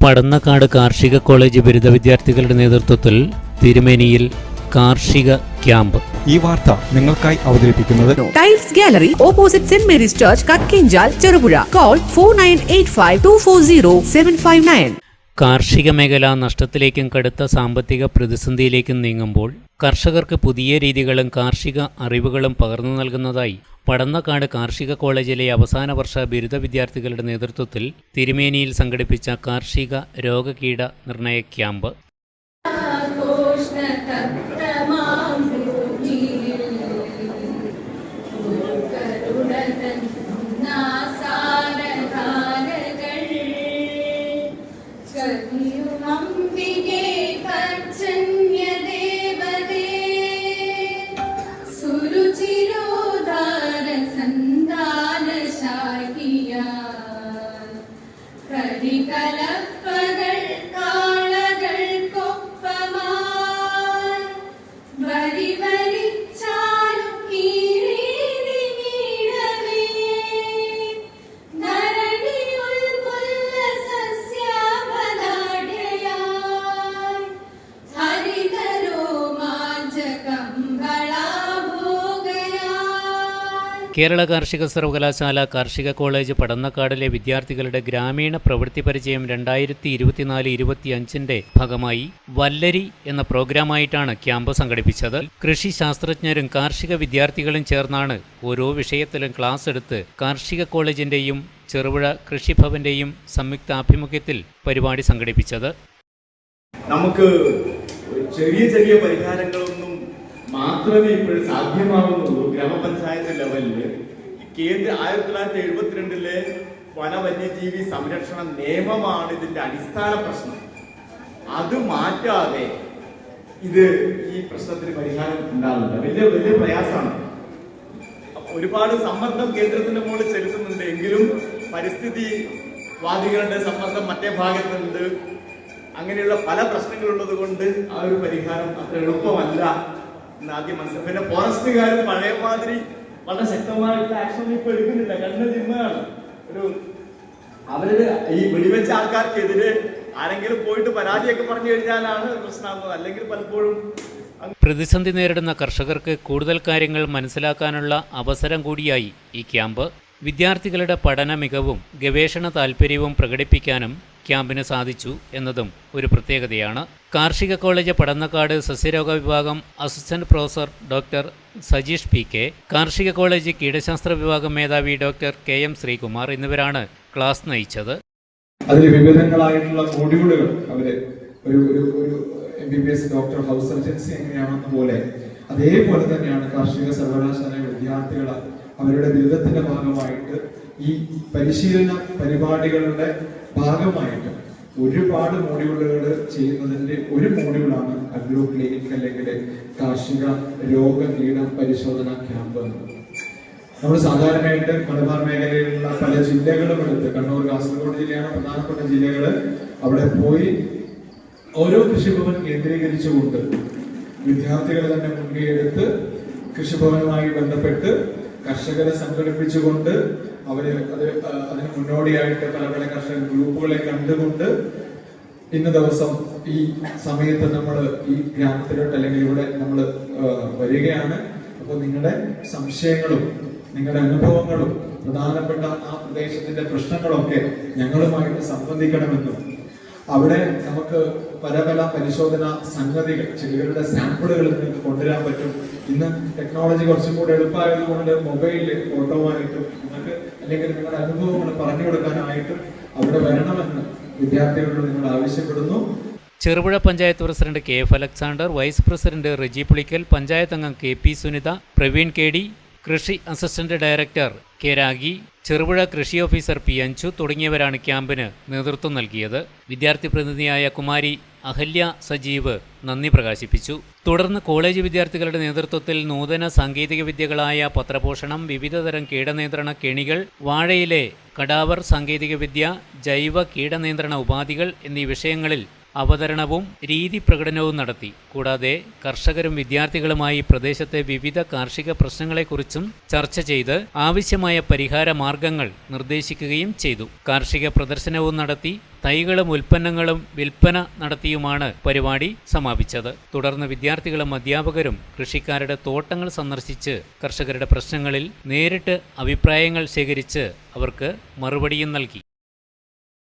പടന്നക്കാട് കാർഷിക കോളേജ് ബിരുദ വിദ്യാർത്ഥികളുടെ നേതൃത്വത്തിൽ തിരുമേനിയിൽ കാർഷിക ക്യാമ്പ്. ഈ വാർത്ത നിങ്ങൾക്കായി അവതരിപ്പിക്കുന്നത് tiles gallery opposite Saint Mary's Church Kakkenchal Cherupuzha call four nine eight five two four zero seven five nine കാർഷിക മേഖല നഷ്ടത്തിലേക്കും കടുത്ത സാമ്പത്തിക പ്രതിസന്ധിയിലേക്കും നീങ്ങുമ്പോൾ കർഷകർക്ക് പുതിയ രീതികളും കാർഷിക അറിവുകളും പകർന്നു നൽകുന്നതായി പടന്നക്കാട് കാർഷിക കോളേജിലെ അവസാന വർഷ ബിരുദ വിദ്യാർത്ഥികളുടെ നേതൃത്വത്തിൽ തിരുമേനിയിൽ സംഘടിപ്പിച്ച കാർഷിക രോഗകീട നിർണയ ക്യാമ്പ്. പർജന്യദേവതേ Nikala. കേരള കാർഷിക സർവകലാശാല കാർഷിക കോളേജ് പടന്നക്കാടിലെ വിദ്യാർത്ഥികളുടെ ഗ്രാമീണ പ്രവൃത്തി പരിചയം രണ്ടായിരത്തി ഇരുപത്തിനാല് ഇരുപത്തിയഞ്ചിന്റെ ഭാഗമായി വല്ലരി എന്ന പ്രോഗ്രാമായിട്ടാണ് ക്യാമ്പ് സംഘടിപ്പിച്ചത്. കൃഷി ശാസ്ത്രജ്ഞരും കാർഷിക വിദ്യാർത്ഥികളും ചേർന്നാണ് ഓരോ വിഷയത്തിലും ക്ലാസ് എടുത്ത് കാർഷിക കോളേജിന്റെയും ചെറുപുഴ കൃഷിഭവന്റെയും സംയുക്താഭിമുഖ്യത്തിൽ പരിപാടി സംഘടിപ്പിച്ചത്. നമുക്ക് ചെറിയ ചെറിയ പരിഹാരങ്ങളൊന്നും മാത്രമേ ഇപ്പോഴും സാധ്യമാകുന്നുള്ളൂ ഗ്രാമപഞ്ചായത്ത് ലെവലിൽ കേന്ദ്ര ആയിരത്തി തൊള്ളായിരത്തി എഴുപത്തിരണ്ടിലെ വന വന്യജീവി സംരക്ഷണ നിയമമാണ് ഇതിന്റെ അടിസ്ഥാന പ്രശ്നം. അത് മാറ്റാതെ ഇത് ഈ പ്രശ്നത്തിന് പരിഹാരം ഉണ്ടാകുന്നില്ല. വലിയ വലിയ പ്രയാസമാണ്. ഒരുപാട് സമ്മർദ്ദം കേന്ദ്രത്തിന്റെ മുകളിൽ ചെലുത്തുന്നുണ്ട്. എങ്കിലും പരിസ്ഥിതി വാദികളുടെ സമ്മർദ്ദം മറ്റേ ഭാഗത്തുണ്ട്. അങ്ങനെയുള്ള പല പ്രശ്നങ്ങളുള്ളത് കൊണ്ട് ആ ഒരു പരിഹാരം അത്ര എളുപ്പമല്ല. ആദ്യം മനസ്സിലായി. പിന്നെ ഫോറസ്റ്റുകാർ പഴയ മാതിരി വളരെ ശക്തമായിട്ടുള്ള ആക്ഷൻ ഇപ്പൊ എടുക്കുന്നില്ല. കണ്ണ് ജിമ്മയാണ് ഒരു അവരുടെ ഈ വെടിവെച്ച ആൾക്കാർക്കെതിരെ ആരെങ്കിലും പോയിട്ട് പരാതിയൊക്കെ പറഞ്ഞു കഴിഞ്ഞാലാണ് പ്രശ്നമാകുന്നത് അല്ലെങ്കിൽ പലപ്പോഴും പ്രതിസന്ധി നേരിടുന്ന കർഷകർക്ക് കൂടുതൽ കാര്യങ്ങൾ മനസ്സിലാക്കാനുള്ള അവസരം കൂടിയായി ഈ ക്യാമ്പ്. വിദ്യാർത്ഥികളുടെ പഠന മികവും ഗവേഷണ താൽപ്പര്യവും പ്രകടിപ്പിക്കാനും ക്യാമ്പിന് സാധിച്ചു എന്നതും ഒരു പ്രത്യേകതയാണ്. കാർഷിക കോളേജ് പടന്നക്കാട് സസ്യരോഗ വിഭാഗം assistant professor doctor Sajeesh P K കാർഷിക കോളേജ് കീടശാസ്ത്ര വിഭാഗം മേധാവി ഡോക്ടർ കെ എം ശ്രീകുമാർ എന്നിവരാണ് ക്ലാസ് നയിച്ചത്. അതിൽ വിവിധങ്ങളായിട്ടുള്ള മൊഡ്യൂളുകൾ അവർ ഒരു ഒരു ഒരു M B B S doctor house surgency എങ്ങനെയാണെന്ന പോലെ അതേപോലെ തന്നെയാണ് കാർഷിക സർവകലാശാല വിദ്യാർത്ഥികൾ അവരുടെ ബിരുദത്തിന്റെ ഭാഗമായിട്ട് ഈ പരിശീലന പരിപാടികളുടെ ഭാഗമായിട്ട് ഒരുപാട് മോഡ്യൂളുകൾ ചെയ്യുന്നതിന്റെ ഒരു മോഡ്യൂളാണ് അഗ്രോ ക്ലിനിക് അല്ലെങ്കിൽ കാർഷിക രോഗ കീട പരിശോധന ക്യാമ്പ് നമ്മൾ സാധാരണയായിട്ട് മലബാർ മേഖലയിലുള്ള പല ജില്ലകളും എടുത്ത് കണ്ണൂർ കാസർഗോഡ് ജില്ലയാണ് പ്രധാനപ്പെട്ട ജില്ലകൾ അവിടെ പോയി ഓരോ കൃഷിഭവൻ കേന്ദ്രീകരിച്ചുകൊണ്ട് വിദ്യാർത്ഥികളെ തന്നെ മുൻകൈ എടുത്ത് കൃഷിഭവനുമായി ബന്ധപ്പെട്ട് കർഷകരെ സംഘടിപ്പിച്ചുകൊണ്ട് അവർ അത് അതിന് മുന്നോടിയായിട്ട് പല പല കർഷക ഗ്രൂപ്പുകളെ കണ്ടുകൊണ്ട് ഇന്ന ദിവസം ഈ സമയത്ത് നമ്മൾ ഈ ഗ്രാമത്തിലോട്ട് അല്ലെങ്കിൽ ഇവിടെ നമ്മൾ വരികയാണ്. അപ്പോൾ നിങ്ങളുടെ സംശയങ്ങളും നിങ്ങളുടെ അനുഭവങ്ങളും പ്രധാനപ്പെട്ട ആ പ്രദേശത്തിന്റെ പ്രശ്നങ്ങളൊക്കെ ഞങ്ങളുമായിട്ട് സംബന്ധിക്കണമെന്നും അവിടെ നമുക്ക് പല പല പരിശോധന സംഗതികൾ ചെടികളുടെ സാമ്പിളുകൾ നിങ്ങൾക്ക് കൊണ്ടുവരാൻ പറ്റും. ഇന്ന് ടെക്നോളജി കുറച്ചും കൂടെ എളുപ്പമായതുകൊണ്ട് മൊബൈലിൽ ഫോട്ടോമായിട്ടും നിങ്ങൾക്ക് അല്ലെങ്കിൽ നിങ്ങളുടെ അനുഭവങ്ങൾ പറഞ്ഞു കൊടുക്കാനായിട്ടും അവിടെ വരണമെന്ന് വിദ്യാർത്ഥികളോട് നിങ്ങൾ ആവശ്യപ്പെടുന്നു. Cherupuzha panchayat president K F Alexander vice president Reji Pulickal panchayat അംഗം K P Sunitha Praveen K D കൃഷി assistant director K Ragi Cherupuzha കൃഷി ഓഫീസർ പി അഞ്ചു തുടങ്ങിയവരാണ് ക്യാമ്പിന് നേതൃത്വം നൽകിയത്. വിദ്യാർത്ഥി പ്രതിനിധിയായ കുമാരി അഹല്യ സജീവ് നന്ദി പ്രകാശിപ്പിച്ചു. തുടർന്ന് കോളേജ് വിദ്യാർത്ഥികളുടെ നേതൃത്വത്തിൽ നൂതന സാങ്കേതിക വിദ്യകളായ പത്രപോഷണം വിവിധതരം കീടനിയന്ത്രണ കെണികൾ വാഴയിലെ കടാവർ സാങ്കേതികവിദ്യ ജൈവ കീടനിയന്ത്രണ ഉപാധികൾ എന്നീ വിഷയങ്ങളിൽ അവതരണവും രീതി പ്രകടനവും നടത്തി. കൂടാതെ കർഷകരും വിദ്യാർത്ഥികളുമായി പ്രദേശത്തെ വിവിധ കാർഷിക പ്രശ്നങ്ങളെക്കുറിച്ചും ചർച്ച ചെയ്ത് ആവശ്യമായ പരിഹാര മാർഗങ്ങൾ നിർദ്ദേശിക്കുകയും ചെയ്തു. കാർഷിക പ്രദർശനവും നടത്തി തൈകളും ഉൽപ്പന്നങ്ങളും വിൽപ്പന നടത്തിയുമാണ് പരിപാടി സമാപിച്ചത് തുടർന്ന് വിദ്യാർത്ഥികളും അധ്യാപകരും കൃഷിക്കാരുടെ തോട്ടങ്ങൾ സന്ദർശിച്ച് കർഷകരുടെ പ്രശ്നങ്ങളിൽ നേരിട്ട് അഭിപ്രായങ്ങൾ ശേഖരിച്ച് അവർക്ക് മറുപടിയും നൽകി.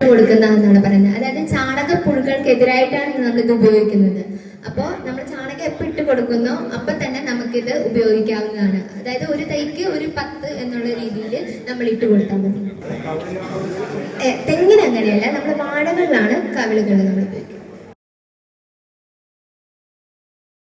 കൊടുക്കുന്ന എന്നാണ് പറയുന്നത്. അതായത് ചാണകപ്പുഴുക്കൾക്കെതിരായിട്ടാണ് നമ്മൾ ഇത് ഉപയോഗിക്കുന്നത്. അപ്പോൾ നമ്മൾ ചാണകം എപ്പോൾ ഇട്ട് കൊടുക്കുന്നു അപ്പൊ തന്നെ നമുക്കിത് ഉപയോഗിക്കാവുന്നതാണ്. അതായത് ഒരു തൈക്ക് ഒരു പത്ത് എന്നുള്ള രീതിയിൽ നമ്മൾ ഇട്ട് കൊടുത്താൽ മതി. തെങ്ങിന് അങ്ങനെയല്ല നമ്മൾ വാഴകളിലാണ് കവിളുകൾ നമ്മൾ ഉപയോഗിക്കുന്നത്.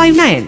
nine